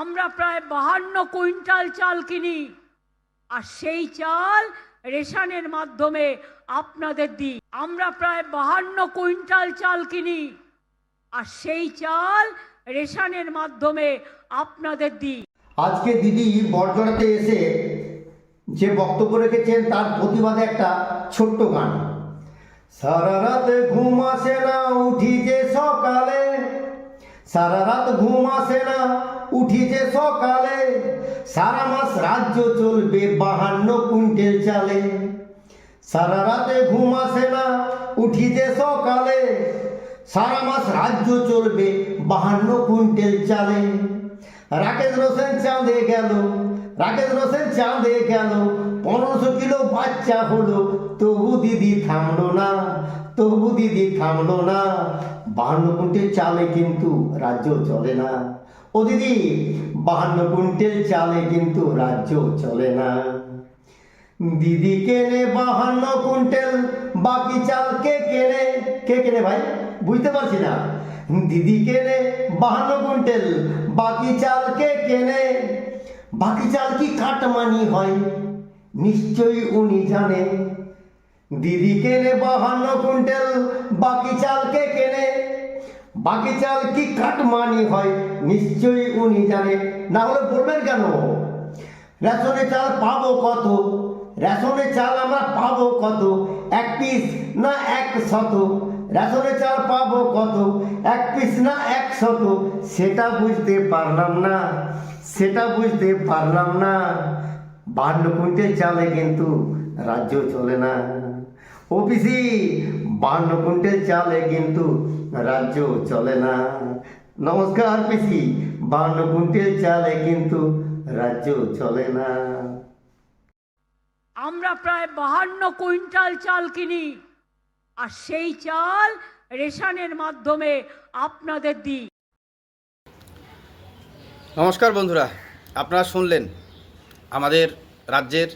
আমরা প্রায় বাহান্ন কুইন্টাল চাল কিনি, আর সেই চাল রেশনের মাধ্যমে আপনাদের দিই। আমরা প্রায় বাহান্ন কুইন্টাল চাল কিনি, আর সেই চাল রেশনের মাধ্যমে আপনাদের দিই। আজকে দিদি বরজড়াতে এসে যে বক্তব্য রেখেছেন, তার প্রতিবাদে একটা ছোট্ট গান। সারা রাত ঘুম আসে না, উঠি যে সকালে। সারা রাত ঘুম আসে না উঠি যে সকালে। সারা মাস রাজ্য চলবে বাহান্ন কুইন্টেল চালে। সারা রাতে ঘুম আসে না উঠি যে সকালে। সারা মাস রাজ্য চলবে বাহান্ন কুইন্টেল চালে। রাকেশ রোশন চাঁদে গেল, রাকেশ রোশন চাঁদে গেল পনেরোশো কিলো বাচ্চা হলো, তবু দিদি থামলো না, তবু দিদি থামলো না। বাহান্ন কুইন্টেল চালে কিন্তু রাজ্য চলে না। ও দিদি, বাহান্ন কুইন্টেল চালে কিন্তু রাজ্য চলে না। দিদি কেনে বাহান্ন কুইন্টাল, বাকি চাল কে কেনে? কে কেনে ভাই? বুঝতে পারছি না। দিদি কেনে বাহান্ন কুইন্টাল, বাকি চাল কে কেনে? বাকি চাল কি কাটমানি হয়? নিশ্চয়ই উনি জানে। দিদি কেনে বাহান্ন কুইন্টাল, বাকি চাল কে কেনে? বাকি চাল কি কাটমানি হয়, নিশ্চয়ই উনি জানে। না হলে বলবেন কেন? রেশনে চাল পাবো কত? রেশনে চাল আমরা পাবো কত? এক পিস না এক শত? রেশনে চাল পাবো কত? এক পিস না এক শত? সেটা বুঝতে পারলাম না। সেটা বুঝতে পারলাম না। বান্ন কুইন্টাল চালে কিন্তু রাজ্য চলে না। ও পিসি বান্ন কুইন্টাল চালে কিন্তু রাজ্য চলে না। নমস্কার পিসি বান্ন কুইন্টাল চালে কিন্তু রাজ্য চলে না। আমরা প্রায় বাহান্ন কুইন্টাল চাল কিনি আর সেই চাল রেশনের মাধ্যমে আপনাদের দিই। নমস্কার বন্ধুরা আপনারা শুনলেন আমাদের রাজ্যের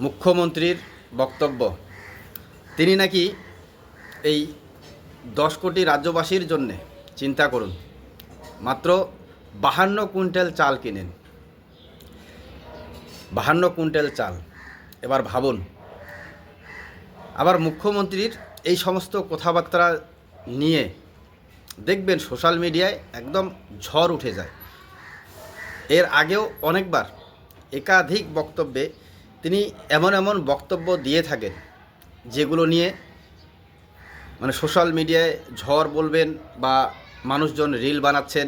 মুখ্যমন্ত্রীর বক্তব্য। তিনি নাকি এই দশ কোটি রাজ্যবাসীর জন্যে চিন্তা করুন। মাত্র বাহান্ন কুইন্টাল চাল কিনেন। বাহান্ন কুইন্টাল চাল। এবার ভাবুন। আবার মুখ্যমন্ত্রীর এই সমস্ত কথাবার্তা নিয়ে দেখবেন সোশ্যাল মিডিয়ায় একদম ঝড় উঠে যায়। এর আগেও অনেকবার একাধিক বক্তব্যে তিনি এমন এমন বক্তব্য দিয়ে থাকেন, যেগুলো নিয়ে মানে সোশ্যাল মিডিয়ায় ঝড় বলবেন বা মানুষজন রিল বানাচ্ছেন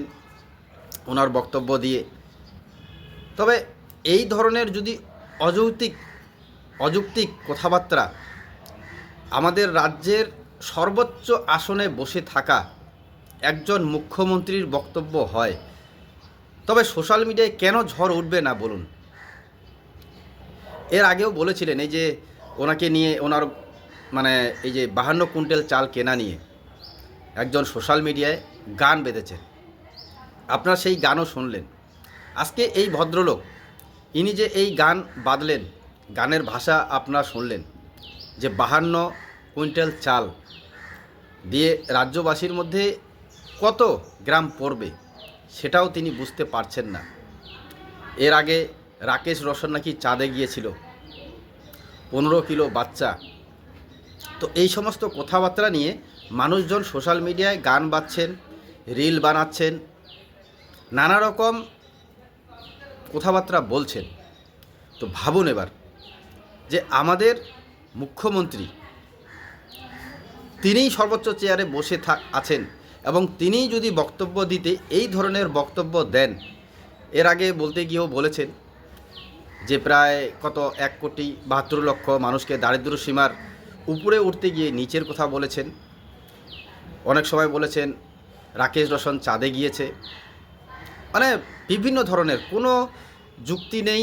ওনার বক্তব্য দিয়ে। তবে এই ধরনের যদি অযৌক্তিক অযৌক্তিক কথাবার্তা আমাদের রাজ্যের সর্বোচ্চ আসনে বসে থাকা একজন মুখ্যমন্ত্রীর বক্তব্য হয়, তবে সোশ্যাল মিডিয়ায় কেন ঝড় উঠবে না বলুন? এর আগেও বলেছিলেন এই যে ওনাকে নিয়ে ওনার মানে এই যে বাহান্ন কুইন্টাল চাল কেনা নিয়ে একজন সোশ্যাল মিডিয়ায় গান বেঁধেছেন। আপনারা সেই গানও শুনলেন। আজকে এই ভদ্রলোক, ইনি যে এই গান বাঁধলেন, গানের ভাষা আপনারা শুনলেন, যে বাহান্ন কুইন্টাল চাল দিয়ে রাজ্যবাসীর মধ্যে কত গ্রাম পড়বে, সেটাও তিনি বুঝতে পারছেন না। এর আগে রাকেশ রোশন নাকি চাঁদে গিয়েছিল। পনেরো কিলো বাচ্চা। তো এই সমস্ত কথাবার্তা নিয়ে মানুষজন সোশ্যাল মিডিয়ায় গান বাজছেন, রিল বানাচ্ছেন, নানা রকম কথাবার্তা বলছেন। তো ভাবুন এবার যে আমাদের মুখ্যমন্ত্রী, তিনিই সর্বোচ্চ চেয়ারে বসে থাক আছেন এবং তিনিই যদি বক্তব্য দিতে এই ধরনের বক্তব্য দেন, এর আগে বলতে গিয়েও বলেছেন যে প্রায় কত এক কোটি বাহাত্তর লক্ষ মানুষকে দারিদ্র সীমার উপরে উঠতে গিয়ে নিচের কথা বলেছেন। অনেক সময় বলেছেন, রাকেশ রোশন চাঁদে গিয়েছে। মানে বিভিন্ন ধরনের, কোনো যুক্তি নেই,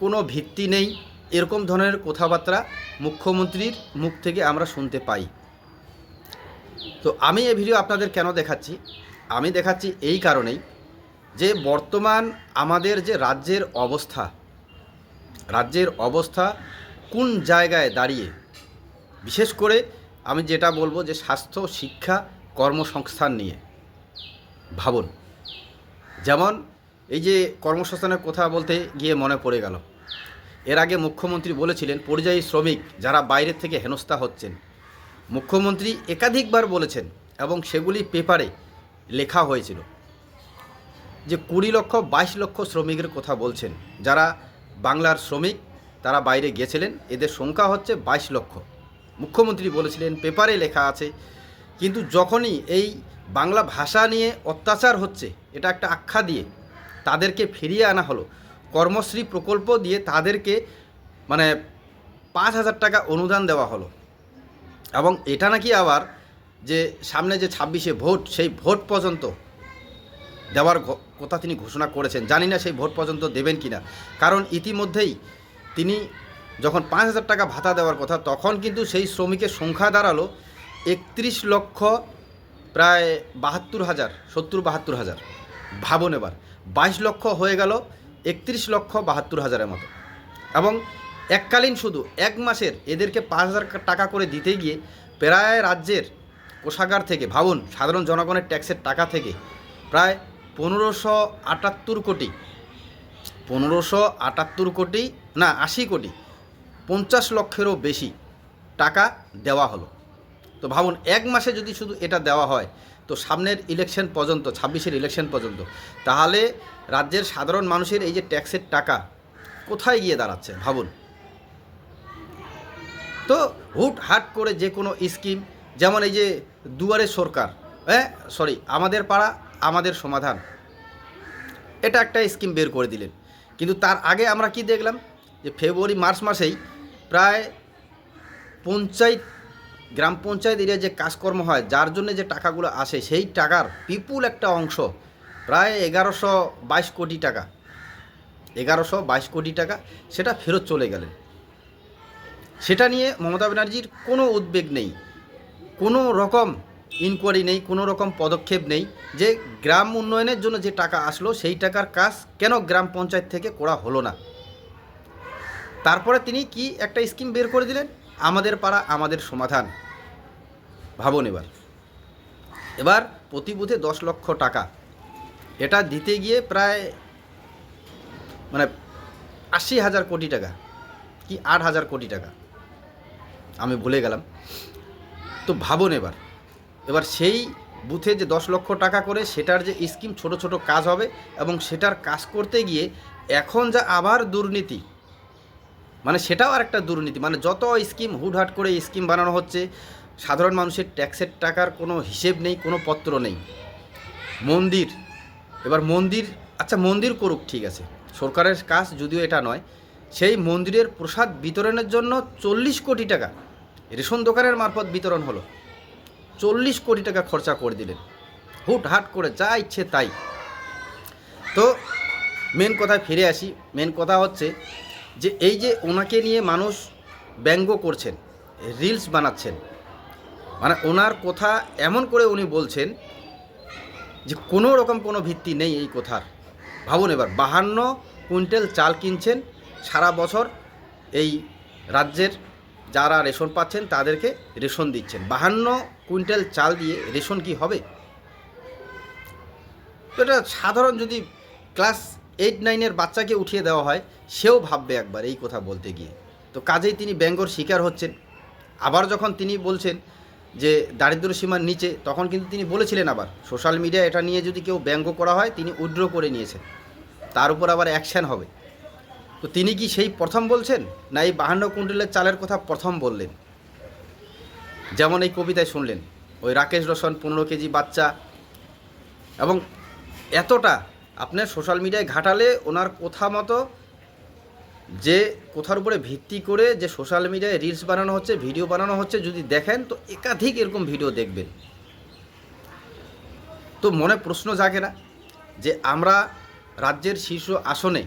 কোনো ভিত্তি নেই, এরকম ধরনের কথাবার্তা মুখ্যমন্ত্রীর মুখ থেকে আমরা শুনতে পাই। তো আমি এই ভিডিও আপনাদের কেন দেখাচ্ছি? আমি দেখাচ্ছি এই কারণেই যে বর্তমান আমাদের যে রাজ্যের অবস্থা রাজ্যের অবস্থা কোন জায়গায় দাঁড়িয়ে? বিশেষ করে আমি যেটা বলব যে স্বাস্থ্য, শিক্ষা, কর্মসংস্থান নিয়ে। ভাবুন। যেমন এই যে কর্মসংস্থানের কথা বলতে গিয়ে মনে পড়ে গেল। এর আগে মুখ্যমন্ত্রী বলেছিলেন, পরিযায়ী শ্রমিক যারা বাইরের থেকে হেনস্থা হচ্ছেন, মুখ্যমন্ত্রী একাধিকবার বলেছেন এবং সেগুলি পেপারে লেখা হয়েছিল যে কুড়ি লক্ষ বাইশ লক্ষ শ্রমিকের কথা বলছেন, যারা বাংলার শ্রমিক তারা বাইরে গিয়েছিলেন এদের সংখ্যা হচ্ছে বাইশ লক্ষ। মুখ্যমন্ত্রী বলেছিলেন, পেপারে লেখা আছে, কিন্তু যখনই এই বাংলা ভাষা নিয়ে অত্যাচার হচ্ছে, এটা একটা আখ্যা দিয়ে তাদেরকে ফিরিয়ে আনা হলো। কর্মশ্রী প্রকল্প দিয়ে তাদেরকে মানে পাঁচ হাজার টাকা অনুদান দেওয়া হলো। এবং এটা নাকি আবার যে সামনে যে ছাব্বিশে ভোট, সেই ভোট পর্যন্ত দেওয়ার কথা তিনি ঘোষণা করেছেন। জানি না সেই ভোট পর্যন্ত দেবেন কিনা। কারণ ইতিমধ্যেই তিনি যখন পাঁচ হাজার টাকা ভাতা দেওয়ার কথা, তখন কিন্তু সেই শ্রমিকের সংখ্যা দাঁড়াল একত্রিশ লক্ষ প্রায় বাহাত্তর হাজার, সত্তর বাহাত্তর হাজার। ভাবুন এবার, বাইশ লক্ষ হয়ে গেল একত্রিশ লক্ষ বাহাত্তর হাজারের মতো। এবং এককালীন শুধু এক মাসের এদেরকে পাঁচ হাজার টাকা করে দিতে গিয়ে প্রায় রাজ্যের কোষাগার থেকে, ভাবুন, সাধারণ জনগণের ট্যাক্সের টাকা থেকে প্রায় পনেরোশো আটাত্তর কোটি। পনেরোশো আটাত্তর কোটি, না, আশি কোটি, পঞ্চাশ লক্ষেরও বেশি টাকা দেওয়া হলো। তো ভাবুন, এক মাসে যদি শুধু এটা দেওয়া হয়, তো সামনের ইলেকশন পর্যন্ত, ছাব্বিশের ইলেকশন পর্যন্ত, তাহলে রাজ্যের সাধারণ মানুষের এই যে ট্যাক্সের টাকা কোথায় গিয়ে দাঁড়াচ্ছে, ভাবুন? তো হুট হাট করে যে কোনো স্কিম, যেমন এই যে দুয়ারে সরকার হ্যাঁ সরি আমাদের পাড়া আমাদের সমাধান। এটা একটা স্কিম বের করে দিলেন। কিন্তু তার আগে আমরা কি দেখলাম যে ফেব্রুয়ারি মার্চ মাসেই প্রায় পঞ্চায়েত, গ্রাম পঞ্চায়েত এরিয়ায় যে কাজকর্ম হয়, যার জন্য যে টাকাগুলো আসে, সেই টাকার বিপুল একটা অংশ প্রায় এগারোশো বাইশ কোটি টাকা। এগারোশো বাইশ কোটি টাকা সেটা ফেরত চলে গেলেন। সেটা নিয়ে মমতা ব্যানার্জির কোনো উদ্বেগ নেই। কোনো রকম ইনকোয়ারি নেই, কোনো রকম পদক্ষেপ নেই যে গ্রাম উন্নয়নের জন্য যে টাকা আসলো, সেই টাকার কাজ কেন গ্রাম পঞ্চায়েত থেকে করা হলো না? তারপরে তিনি কি একটা স্কিম বের করে দিলেন? আমাদের পাড়া, আমাদের সমাধান। ভাবুন এবার। এবার প্রতি বুথে দশ লক্ষ টাকা। এটা দিতে গিয়ে প্রায় মানে আশি হাজার কোটি টাকা কি আট হাজার কোটি টাকা। আমি ভুলে গেলাম। তো ভাবুন এবার। এবার সেই বুথে যে দশ লক্ষ টাকা করে সেটার যে স্কিম ছোট ছোট কাজ হবে এবং সেটার কাজ করতে গিয়ে এখন যা আবার দুর্নীতি মানে সেটাও আর একটা দুর্নীতি মানে যত স্কিম হুটহাট করে স্কিম বানানো হচ্ছে, সাধারণ মানুষের ট্যাক্সের টাকার কোনো হিসেব নেই, কোনো পত্র নেই। মন্দির, এবার মন্দির আচ্ছা মন্দির করুক ঠিক আছে, সরকারের কাজ যদিও এটা নয়, সেই মন্দিরের প্রসাদ বিতরণের জন্য চল্লিশ কোটি টাকা, রেশন দোকানের মারফত বিতরণ হলো। চল্লিশ কোটি টাকা খরচা করে দিলেন। হুট হাট করে যা ইচ্ছে তাই। তো মেন কথায় ফিরে আসি। মেন কথা হচ্ছে যে, এই যে ওনাকে নিয়ে মানুষ ব্যঙ্গ করছেন রিলস বানাচ্ছেন মানে ওনার কথা এমন করে উনি বলছেন যে, কোনো রকম কোনো ভিত্তি নেই এই কথার। ভাবুন এবার, বাহান্ন কুইন্টাল চাল কিনছেন সারা বছর এই রাজ্যের যারা রেশন পাচ্ছেন, তাদেরকে রেশন দিচ্ছেন। বাহান্ন কুইন্টাল চাল দিয়ে রেশন কি হবে? তো এটা সাধারণ যদি ক্লাস এইট, নাইনের বাচ্চাকে উঠিয়ে দেওয়া হয়, সেও ভাববে একবার এই কথা বলতে গিয়ে। তো কাজেই তিনি ব্যঙ্গর শিকার হচ্ছেন। আবার যখন তিনি বলছেন যে দারিদ্র সীমার নিচে, তখন কিন্তু তিনি বলেছিলেন আবার, সোশ্যাল মিডিয়া এটা নিয়ে যদি কেউ ব্যঙ্গ করা হয়, তিনি উইড্র করে নিয়েছেন। তার উপর আবার অ্যাকশন হবে। তো তিনি কি সেই প্রথম বলছেন? না, এই বাহান্ন কুইন্টালের চালের কথা প্রথম বললেন? যেমন এই কবিতায় শুনলেন, ওই রাকেশ রোশন পনেরো কেজি বাচ্চা। এবং এতটা আপনার সোশ্যাল মিডিয়ায় ঘাটালে ওনার কথা মতো যে কোথার উপরে ভিত্তি করে যে সোশ্যাল মিডিয়ায় রিলস বানানো হচ্ছে, ভিডিও বানানো হচ্ছে, যদি দেখেন, তো একাধিক এরকম ভিডিও দেখবেন। তো মনে প্রশ্ন জাগে না যে আমরা রাজ্যের শীর্ষ আসনে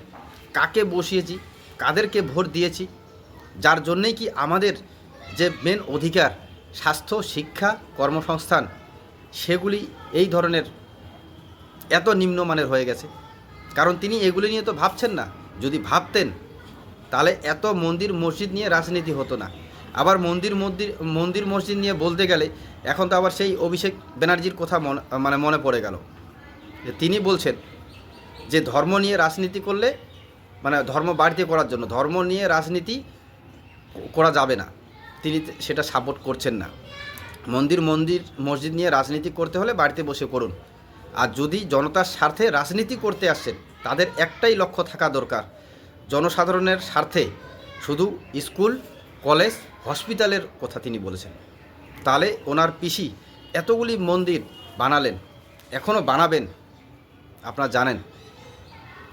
কাকে বসিয়েছি, কাদেরকে ভোট দিয়েছি, যার জন্যেই কি আমাদের যে মেন অধিকার, স্বাস্থ্য, শিক্ষা, কর্মসংস্থান, সেগুলি এই ধরনের এত নিম্নমানের হয়ে গেছে। কারণ তিনি এগুলি নিয়ে তো ভাবছেন না। যদি ভাবতেন, তাহলে এত মন্দির, মসজিদ নিয়ে রাজনীতি হতো না। আবার মন্দির মন্দির মন্দির, মসজিদ নিয়ে বলতে গেলে, এখন তো আবার সেই অভিষেক ব্যানার্জির কথা মনে মানে মনে পড়ে গেল। তিনি বলছেন যে ধর্ম নিয়ে রাজনীতি করলে মানে ধর্ম বাড়িতে করার জন্য, ধর্ম নিয়ে রাজনীতি করা যাবে না। তিনি সেটা সাপোর্ট করছেন না। মন্দির মন্দির, মসজিদ নিয়ে রাজনীতি করতে হলে বাড়িতে বসে করুন। আর যদি জনতার স্বার্থে রাজনীতি করতে আসছেন তাদের একটাই লক্ষ্য থাকা দরকার। জনসাধারণের স্বার্থে শুধু স্কুল, কলেজ, হসপিটালের কথা তিনি বলেছেন। তাহলে ওনার পিসি এতগুলি মন্দির বানালেন এখনও বানাবেন, আপনারা জানেন।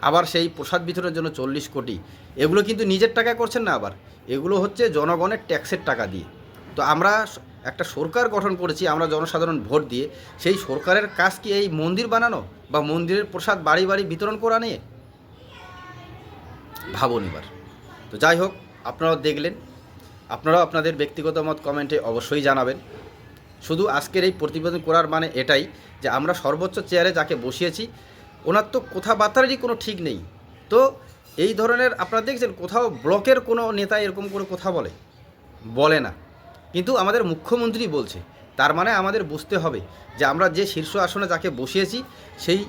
আবার সেই প্রসাদ বিতরণের জন্য চল্লিশ কোটি। এগুলো কিন্তু নিজের টাকায় করছেন না আবার। এগুলো হচ্ছে জনগণের ট্যাক্সের টাকা দিয়ে। তো আমরা একটা সরকার গঠন করেছি, আমরা জনসাধারণ ভোট দিয়ে। সেই সরকারের কাজ কি এই মন্দির বানানো বা মন্দিরের প্রসাদ বাড়ি বাড়ি বিতরণ করা নিয়ে? ভাবুন এবার। তো যাই হোক, আপনারাও দেখলেন। আপনারাও আপনাদের ব্যক্তিগত মত কমেন্টে অবশ্যই জানাবেন। শুধু আজকের এই প্রতিবেদন করার মানে এটাই যে আমরা সর্বোচ্চ চেয়ারে যাকে বসিয়েছি ওনার তো কথাবার্তারই কোনো ঠিক নেই। তো এই ধরনের আপনারা দেখছেন, কোথাও ব্লকের কোনো নেতা এরকম করে কথা বলে বলে না। কিন্তু আমাদের মুখ্যমন্ত্রী বলছে, তার মানে আমাদের বুঝতে হবে যে আমরা যে শীর্ষ আসনে যাকে বসিয়েছি, সেই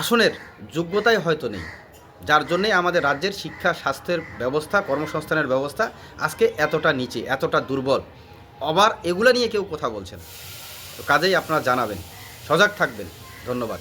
আসনের যোগ্যতাই হয়তো নেই। যার জন্যে আমাদের রাজ্যের শিক্ষা, স্বাস্থ্যের ব্যবস্থা, কর্মসংস্থানের ব্যবস্থা আজকে এতটা নিচে, এতটা দুর্বল। আবার এগুলো নিয়ে কেউ কথা বলছেন তো কাজেই আপনারা জানাবেন। সজাগ থাকবেন। ধন্যবাদ।